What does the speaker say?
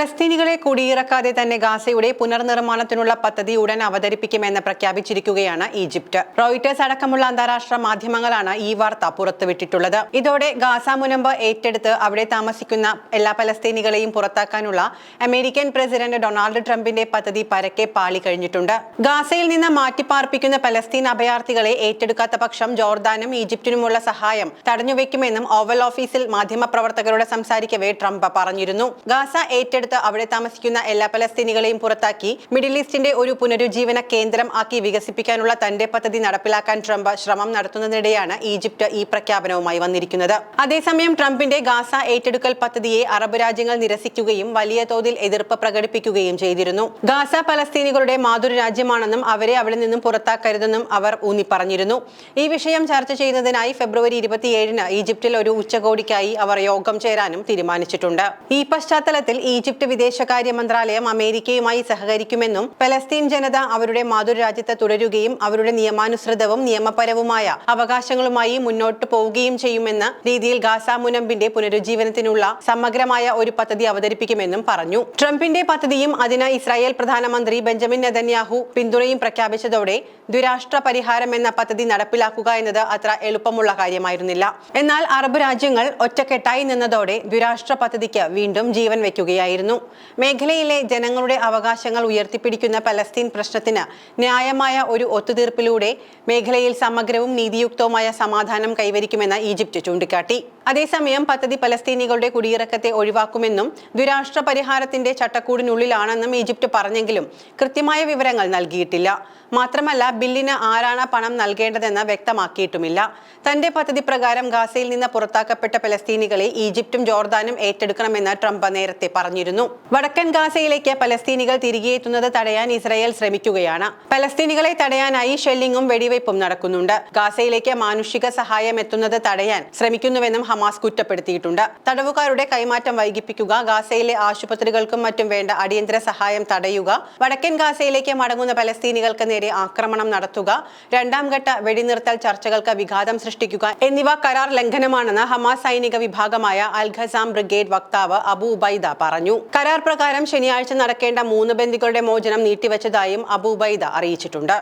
പലസ്തീനികളെ കുടിയിറക്കാതെ തന്നെ ഗാസയുടെ പുനർനിർമ്മാണത്തിനുള്ള പദ്ധതി ഉടൻ അവതരിപ്പിക്കുമെന്ന് പ്രഖ്യാപിച്ചിരിക്കുകയാണ് ഈജിപ്ത് റോയിറ്റേഴ്സ് അടക്കമുള്ള അന്താരാഷ്ട്ര മാധ്യമങ്ങളാണ് ഈ വാർത്ത പുറത്തുവിട്ടിട്ടുള്ളത്. ഇതോടെ ഗാസ മുനമ്പ് ഏറ്റെടുത്ത് അവിടെ താമസിക്കുന്ന എല്ലാ പലസ്തീനികളെയും പുറത്താക്കാനുള്ള അമേരിക്കൻ പ്രസിഡന്റ് ഡൊണാൾഡ് ട്രംപിന്റെ പദ്ധതി പരക്കെ പാളി കഴിഞ്ഞിട്ടുണ്ട്. ഗാസയിൽ നിന്ന് മാറ്റിപ്പാർപ്പിക്കുന്ന പലസ്തീൻ അഭയാർത്ഥികളെ ഏറ്റെടുക്കാത്ത പക്ഷം ജോർദാനും ഈജിപ്തിനുമുള്ള സഹായം തടഞ്ഞുവെക്കുമെന്നും ഓവൽ ഓഫീസിൽ മാധ്യമപ്രവർത്തകരോട് സംസാരിക്കവേ ട്രംപ് പറഞ്ഞിരുന്നു. ഗാസ ഏറ്റെടുത്ത് അവിടെ താമസിക്കുന്ന എല്ലാ പലസ്തീനികളെയും പുറത്താക്കി മിഡിൽ ഈസ്റ്റിന്റെ ഒരു പുനരുജ്ജീവന കേന്ദ്രം ആക്കി വികസിപ്പിക്കാനുള്ള തന്റെ പദ്ധതി നടപ്പിലാക്കാൻ ട്രംപ് ശ്രമം നടത്തുന്നതിനിടെയാണ് ഈജിപ്ത് ഈ പ്രഖ്യാപനവുമായി വന്നിരിക്കുന്നത്. അതേസമയം ട്രംപിന്റെ ഗാസ ഏറ്റെടുക്കൽ പദ്ധതിയെ അറബ് രാജ്യങ്ങൾ നിരസിക്കുകയും വലിയ തോതിൽ എതിർപ്പ് പ്രകടിപ്പിക്കുകയും ചെയ്തിരുന്നു. ഗാസ പലസ്തീനികളുടെ മാതൃ രാജ്യമാണെന്നും അവരെ അവിടെ നിന്നും പുറത്താക്കരുതെന്നും അവർ ഊന്നിപ്പറഞ്ഞിരുന്നു. ഈ വിഷയം ചർച്ച ചെയ്യുന്നതിനായി ഫെബ്രുവരി ഇരുപത്തിയേഴിന് ഈജിപ്തിൽ ഒരു ഉച്ചകോടിക്കായി അവർ യോഗം ചേരാനും തീരുമാനിച്ചിട്ടുണ്ട്. ഈ പശ്ചാത്തലത്തിൽ ഈജിപ്ത് വിദേശകാര്യ മന്ത്രാലയം അമേരിക്കയുമായി സഹകരിക്കുമെന്നും പലസ്തീൻ ജനത അവരുടെ മാതൃരാജ്യത്ത് തുടരുകയും അവരുടെ നിയമാനുസൃതവും നിയമപരവുമായ അവകാശങ്ങളുമായി മുന്നോട്ട് പോവുകയും ചെയ്യുമെന്ന രീതിയിൽ ഗാസ മുനമ്പിന്റെ പുനരുജ്ജീവനത്തിനുള്ള സമഗ്രമായ ഒരു പദ്ധതി അവതരിപ്പിക്കുമെന്നും പറഞ്ഞു. ട്രംപിന്റെ പദ്ധതിയും അതിന് ഇസ്രായേൽ പ്രധാനമന്ത്രി ബെഞ്ചമിൻ നെതന്യാഹു പിന്തുണയും പ്രഖ്യാപിച്ചതോടെ ദ്വിരാഷ്ട്ര പരിഹാരം എന്ന പദ്ധതി നടപ്പിലാക്കുക എന്നത് അത്ര എളുപ്പമുള്ള കാര്യമായിരുന്നില്ല. എന്നാൽ അറബ് രാജ്യങ്ങൾ ഒറ്റക്കെട്ടായി നിന്നതോടെ ദ്വിരാഷ്ട്ര പദ്ധതിക്ക് വീണ്ടും ജീവൻ വെക്കുകയായിരുന്നു മേഖലയിലെ ജനങ്ങളുടെ അവകാശങ്ങൾ ഉയർത്തിപ്പിടിക്കുന്ന പലസ്തീൻ പ്രശ്നത്തിന് ന്യായമായ ഒരു ഒത്തുതീർപ്പിലൂടെ മേഖലയിൽ സമഗ്രവും നീതിയുക്തവുമായ സമാധാനം കൈവരിക്കുമെന്ന് ഈജിപ്റ്റ് ചൂണ്ടിക്കാട്ടി. അതേസമയം പദ്ധതി പലസ്തീനികളുടെ കുടിയിറക്കത്തെ ഒഴിവാക്കുമെന്നും ദ്വിരാഷ്ട്ര പരിഹാരത്തിന്റെ ചട്ടക്കൂടിനുള്ളിലാണെന്നും ഈജിപ്റ്റ് പറഞ്ഞെങ്കിലും കൃത്യമായ വിവരങ്ങൾ നൽകിയിട്ടില്ല. മാത്രമല്ല ബില്ലിന് ആരാണ് പണം നൽകേണ്ടതെന്ന് വ്യക്തമാക്കിയിട്ടുമില്ല. തന്റെ പദ്ധതി പ്രകാരം ഗാസയിൽ നിന്ന് പുറത്താക്കപ്പെട്ട പലസ്തീനികളെ ഈജിപ്തും ജോർദാനും ഏറ്റെടുക്കണമെന്ന് ട്രംപ് നേരത്തെ പറഞ്ഞിരുന്നു. വടക്കൻ ഗാസയിലേക്ക് പലസ്തീനികൾ തിരികെ എത്തുന്നത് തടയാൻ ഇസ്രായേൽ ശ്രമിക്കുകയാണ്. പലസ്തീനികളെ തടയാനായി ഷെല്ലിങ്ങും വെടിവയ്പും നടക്കുന്നുണ്ട്. ഗാസയിലേക്ക് മാനുഷിക സഹായം എത്തുന്നത് തടയാൻ ശ്രമിക്കുന്നുവെന്നും ഹമാസ് കുറ്റപ്പെടുത്തിയിട്ടുണ്ട്. തടവുകാരുടെ കൈമാറ്റം വൈകിപ്പിക്കുക ഗാസയിലെ ആശുപത്രികൾക്കും മറ്റും വേണ്ട അടിയന്തര സഹായം തടയുക വടക്കൻ ഗാസയിലേക്ക് മടങ്ങുന്ന പലസ്തീനികൾക്ക് നേരെ ആക്രമണം നടത്തുക രണ്ടാം ഘട്ട വെടിനിർത്തൽ ചർച്ചകൾക്ക് വിഘാതം സൃഷ്ടിക്കുക എന്നിവ കരാർ ലംഘനമാണെന്ന് ഹമാസ് സൈനിക വിഭാഗമായ അൽ ഖസാം ബ്രിഗേഡ് വക്താവ് അബു ഉബൈദ പറഞ്ഞു. കരാർ പ്രകാരം ശനിയാഴ്ച നടക്കേണ്ട മൂന്ന് ബന്ദികളുടെ മോചനം നീട്ടിവച്ചതായും അബൂബൈദ അറിയിച്ചിട്ടുണ്ട്.